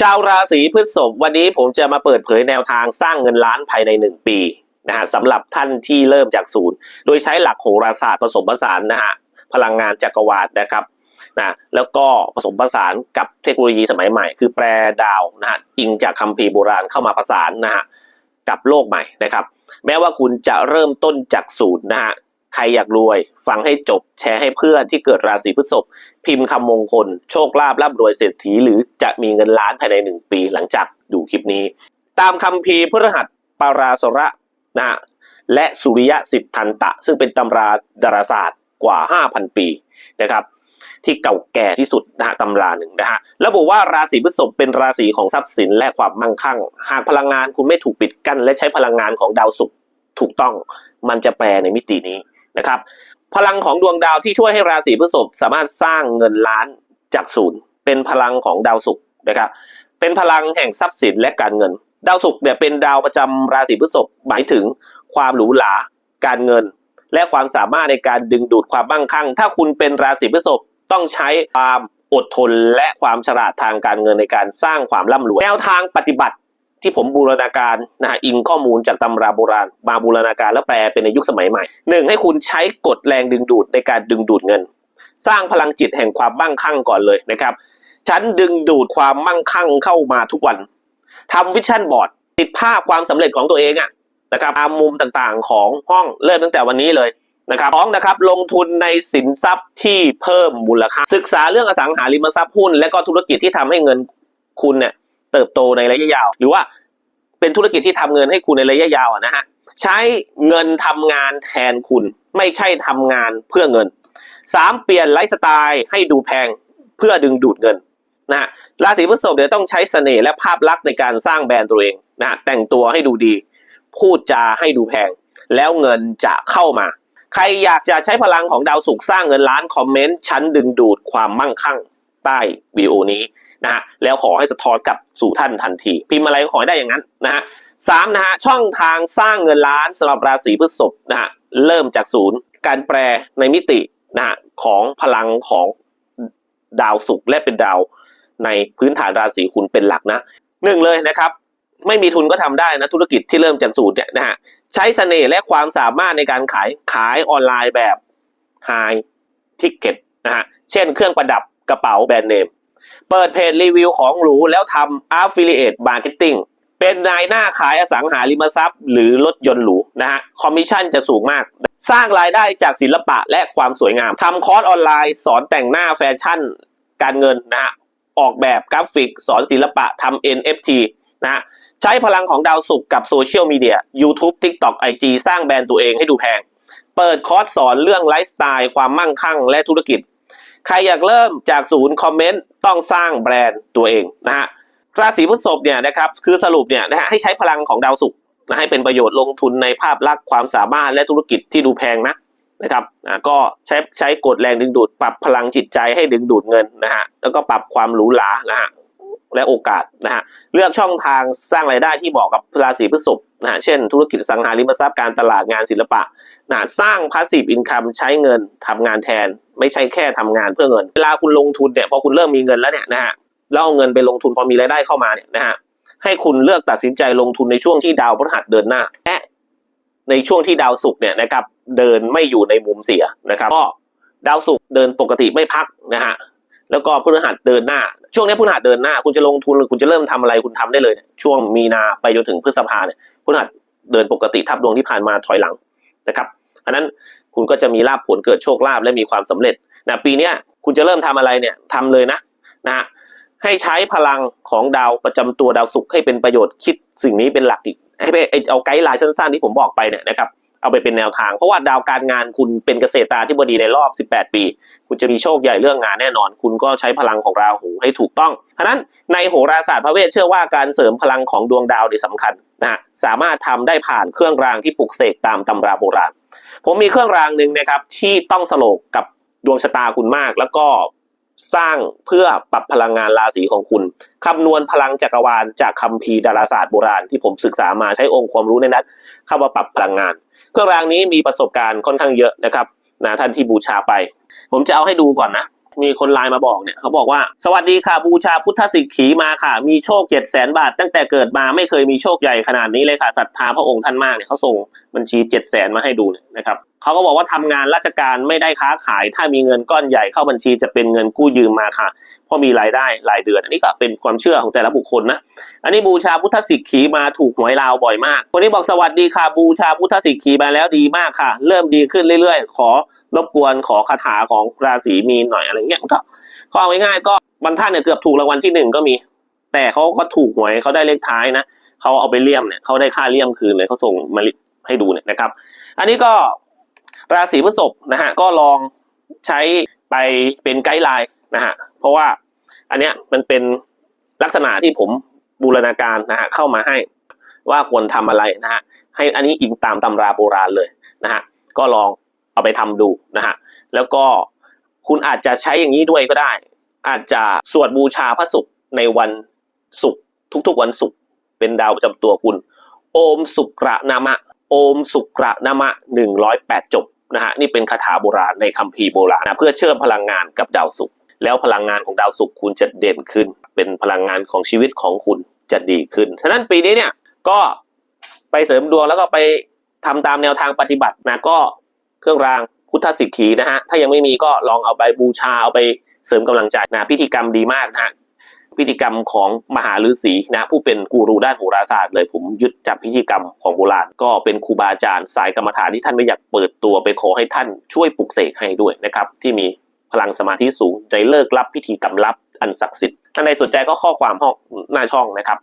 ชาวราศีพฤษภวันนี้ผมจะมาเปิดเผยแนวทางสร้างเงินล้านภายใน 1 ปีนะฮะสำหรับท่านที่เริ่มจากศูนย์ โดยใช้หลักโหราศาสตร์ผสมผสานนะฮะพลังงานจักรวาลนะครับนะแล้วก็ผสมผสานกับเทคโนโลยีสมัยใหม่ คือแปรดาวนะฮะอิงจากคัมภีร์โบราณเข้ามาผสานนะฮะกับโลกใหม่นะครับ แม้ว่าคุณจะเริ่มต้นจากศูนย์นะฮะ ใครอยากรวย ฟังให้จบ แชร์ให้เพื่อนที่เกิดราศีพฤษภพิมพ์คำมงคล โชคลาภร่ำรวยเศรษฐี หรือจะมีเงินล้านภายในหนึ่งปีหลังจากดูคลิปนี้ ตามคำพีร์พฤหัสปาราสระนะฮะและสุริยะสิทธันตะ ซึ่งเป็นตำราดาราศาสตร์กว่า 5,000 ปีนะครับที่เก่าแก่ที่สุดนะฮะตำราหนึ่งนะฮะระบุว่าราศีพฤษภเป็นราศีของทรัพย์สินและความมั่งคั่ง หากพลังงานคุณไม่ถูกปิดกั้น และใช้พลังงานของดาวศุกร์ถูกต้องมันจะแปลในมิตินี้ นะครับ พลังของดวงดาวที่ช่วยให้ราศีพฤษภสามารถสร้างเงินล้านจากศูนย์ เป็นพลังของดาวศุกร์นะครับ เป็นพลังแห่งทรัพย์สินและการเงิน ดาวศุกร์เนี่ยเป็นดาวประจำราศีพฤษภหมายถึงความหรูหรา การเงิน และความสามารถในการดึงดูดความมั่งคั่ง ถ้าคุณเป็นราศีพฤษภต้องใช้ความอดทนและความฉลาดทางการเงินในการสร้างความร่ำรวย แนวทางปฏิบัติ ที่ผมบูรณาการนะฮะอิงข้อมูลจากตำราโบราณ มาบูรณาการและแปลเป็นในยุคสมัยใหม่หนึ่งให้คุณใช้กฎแรงดึงดูดในการดึงดูดเงิน สร้างพลังจิตแห่งความมั่งคั่งก่อนเลยนะครับฉันดึงดูดความมั่งคั่งเข้ามาทุกวันทำวิชั่นบอร์ดติดภาพความสำเร็จของตัวเองอะนะครับตามมุมต่างๆของห้องเริ่มตั้งแต่วันนี้เลยนะครับสองนะครับลงทุนในสินทรัพย์ที่เพิ่มมูลค่าศึกษาเรื่องอสังหาริมทรัพย์หุ้น และก็ธุรกิจที่ทำให้เงินคุณเนี่ย เติบโตในระยะยาว หรือว่าเป็นธุรกิจที่ทำเงินให้คุณในระยะยาวนะฮะใช้เงินทำงานแทนคุณ ไม่ใช่ทำงานเพื่อเงินสามเปลี่ยนไลฟ์สไตล์ให้ดูแพงเพื่อดึงดูดเงินนะฮะราศีพฤษภเดี๋ยวต้องใช้เสน่ห์และภาพลักษณ์ในการสร้างแบรนด์ตัวเองนะฮะแต่งตัวให้ดูดี พูดจาให้ดูแพง แล้วเงินจะเข้ามา ใครอยากจะใช้พลังของดาวศุกร์สร้างเงินล้านคอมเมนต์ชั้นดึงดูดความมั่งคั่งใต้วิดีโอนี้ นะฮะแล้วขอให้สะท้อนกลับสู่ท่านทันที พิมพ์อะไรก็ขอให้ได้อย่างนั้นนะฮะสามนะฮะช่องทางสร้างเงินล้านสำหรับราศีพฤษภนะฮะเริ่มจากศูนย์การแปลในมิตินะฮะของพลังของดาวศุกร์และเป็นดาวในพื้นฐานราศีคุณเป็นหลักนะหนึ่งเลยนะครับ ไม่มีทุนก็ทำได้นะธุรกิจที่เริ่มจากศูนย์เนี่ยนะฮะใช้เสน่ห์และความสามารถในการขายขายออนไลน์แบบไฮทิกเก็ตนะฮะเช่นเครื่องประดับกระเป๋าแบรนด์เนม เปิดเพจรีวิวของหรูแล้วทำ affiliate marketing เป็นนายหน้าขายอสังหาริมทรัพย์ หรือรถยนต์หรูนะฮะคอมมิชชั่นจะสูงมาก สร้างรายได้จากศิลปะและความสวยงามทำคอร์สออนไลน์ สอนแต่งหน้าแฟชั่น การเงินนะฮะออกแบบกราฟิก สอนศิลปะทำ NFT นะฮะใช้พลังของดาวศุกกับโซเชียลมีเดีย YouTube TikTok IG สร้างแบรนด์ตัวเองให้ดูแพง เปิดคอร์สสอนเรื่องไลฟ์สไตล์ความมั่งคั่งและธุรกิจ ใครอยากเริ่มจากศูนย์คอมเมนต์ต้องสร้างแบรนด์ตัวเองนะฮะราศีพฤษภเนี่ยนะครับคือสรุปเนี่ยนะฮะให้ใช้พลังของดาวศุกร์นะให้เป็นประโยชน์ลงทุนในภาพลักษณ์ความสามารถและธุรกิจที่ดูแพงนะนะครับอ่าก็ใช้ใช้กฎแรงดึงดูด ปรับพลังจิตใจให้ดึงดูดเงินนะฮะแล้วก็ปรับความหรูหรานะฮะและโอกาสนะฮะเลือกช่องทางสร้างรายได้ที่เหมาะกับราศีพฤษภ นะเช่น ธุรกิจสังหาริมทรัพย์การตลาดงานศิลปะนะสร้างพาสซีฟอินคัมใช้เงินทำงานแทน ไม่ใช่แค่ทำงานเพื่อเงิน เวลาคุณลงทุนเนี่ยพอคุณเริ่มมีเงินแล้วเนี่ยนะฮะแล้วเอาเงินไปลงทุนพอมีรายได้เข้ามาเนี่ยนะฮะให้คุณเลือกตัดสินใจลงทุนในช่วงที่ดาวพฤหัสเดินหน้าและในช่วงที่ดาวศุกร์เนี่ยนะครับเดินไม่อยู่ในมุมเสียนะครับก็ดาวศุกร์เดินปกติไม่พักนะฮะแล้วก็พฤหัสเดินหน้า ช่วงนี้พฤหัสเดินหน้า คุณจะลงทุนหรือคุณจะเริ่มทำอะไรคุณทำได้เลย ช่วงมีนาไปจนถึงพฤษภาเนี่ย พฤหัสเดินปกติทับดวงที่ผ่านมาถอยหลังนะครับอันนั้นคุณก็จะมีลาบผลเกิดโชคลาภและมีความสำเร็จนะปีนี้คุณจะเริ่มทำอะไรเนี่ยทำเลยนะนะฮะให้ใช้พลังของดาวประจำตัวดาวศุกร์ให้เป็นประโยชน์คิดสิ่งนี้เป็นหลักอีกให้ไปเอาไกด์ไลน์สั้นๆที่ผมบอกไปเนี่ยนะครับ เอาไปเป็นแนวทาง เพราะว่าดาวการงานคุณเป็นเกษตราธิบดีในรอบ 18 ปี คุณจะมีโชคใหญ่เรื่องงานแน่นอน คุณก็ใช้พลังของราหูให้ถูกต้องฉะนั้นในโหราศาสตร์พระเวทเชื่อว่าการเสริมพลังของดวงดาวเนี่ยสำคัญนะฮะสามารถทำได้ผ่านเครื่องรางที่ปลุกเสกตามตำราโบราณ ผมมีเครื่องรางหนึ่งนะครับที่ต้องสโลกกับดวงชะตาคุณมากแล้วก็สร้างเพื่อปรับพลังงานราศีของคุณ คำนวณพลังจักรวาลจากคัมภีร์ดาราศาสตร์โบราณที่ผมศึกษามาใช้องค์ความรู้ในนั้นเข้ามาปรับพลังงาน เครื่องรางนี้มีประสบการณ์ค่อนข้างเยอะนะครับนะท่านที่บูชาไป ผมจะเอาให้ดูก่อนนะ มีคนไลน์มาบอกเนี่ยเขาบอกว่าสวัสดีค่ะบูชาพุทธสิกขีมาค่ะ มีโชคเจ็ดแสนบาท ตั้งแต่เกิดมาไม่เคยมีโชคใหญ่ขนาดนี้เลยค่ะศรัทธาพระองค์ท่านมากเนี่ยเขาส่งบัญชีเจ็ดแสนมาให้ดูเนี่ยนะครับเขาก็บอกว่าทำงานราชการไม่ได้ค้าขาย ถ้ามีเงินก้อนใหญ่เข้าบัญชีจะเป็นเงินกู้ยืมมาค่ะเพราะมีรายได้รายเดือน อันนี้ก็เป็นความเชื่อของแต่ละบุคคลนะอันนี้บูชาพุทธสิกขีมาถูกหวยลาวบ่อยมาก คนนี้บอกสวัสดีค่ะบูชาพุทธสิกขีมาแล้วดีมากค่ะ เริ่มดีขึ้นเรื่อยๆ ขอ รบกวนขอคาถาของราศีมีนหน่อยอะไรเงี้ยมันก็ก็เอาง่ายๆก็บางท่านเนี่ยเกือบถูกรางวัลที่หนึ่งก็มี แต่เขาก็ถูกหวยเขาได้เลขท้ายนะเขาเอาไปเลี่ยมเนี่ยเขาได้ค่าเลี่ยมคืนเลยเขาส่งมาให้ดูเนี่ยนะครับ อันนี้ก็ราศีพฤษภนะฮะก็ลองใช้ไปเป็นไกด์ไลน์นะฮะเพราะว่าอันเนี้ยมันเป็นลักษณะที่ผมบูรณาการนะฮะเข้ามาให้ว่าควรทำอะไรนะฮะให้อันนี้อิงตามตำราโบราณเลยนะฮะก็ลอง เอาไปทำดูนะฮะแล้วก็คุณอาจจะใช้อย่างนี้ด้วยก็ได้ อาจจะสวดบูชาพระศุกร์ในวันศุกร์ทุกๆวันศุกร์เป็นดาวประจำตัวคุณ โอมสุกระนามะ โอมสุกระนามะหนึ่งร้อยแปดจบนะฮะนี่เป็นคาถาโบราณในคัมภีร์โบราณนะเพื่อเชื่อมพลังงานกับดาวศุกร์แล้วพลังงานของดาวศุกร์คุณจะเด่นขึ้น เป็นพลังงานของชีวิตของคุณจะดีขึ้นฉะนั้นปีนี้เนี่ยก็ไปเสริมดวงแล้วก็ไปทำตามแนวทางปฏิบัตินะก็ เครื่องรางพุทธสิกขีนะฮะถ้ายังไม่มีก็ลองเอาไปบูชาเอาไปเสริมกำลังใจนะพิธีกรรมดีมากนะฮะพิธีกรรมของมหาฤาษีนะผู้เป็นกูรูด้านโหราศาสตร์เลยผมยึดจากพิธีกรรมของโบราณก็เป็นครูบาอาจารย์สายกรรมฐานที่ท่านไม่อยากเปิดตัวไปขอให้ท่านช่วยปลุกเสกให้ด้วยนะครับที่มีพลังสมาธิสูงในเลิกรับพิธีกรรมลับอันศักดิ์สิทธิ์ท่านใดสนใจก็ข้อความห้องหน้าช่องนะครับ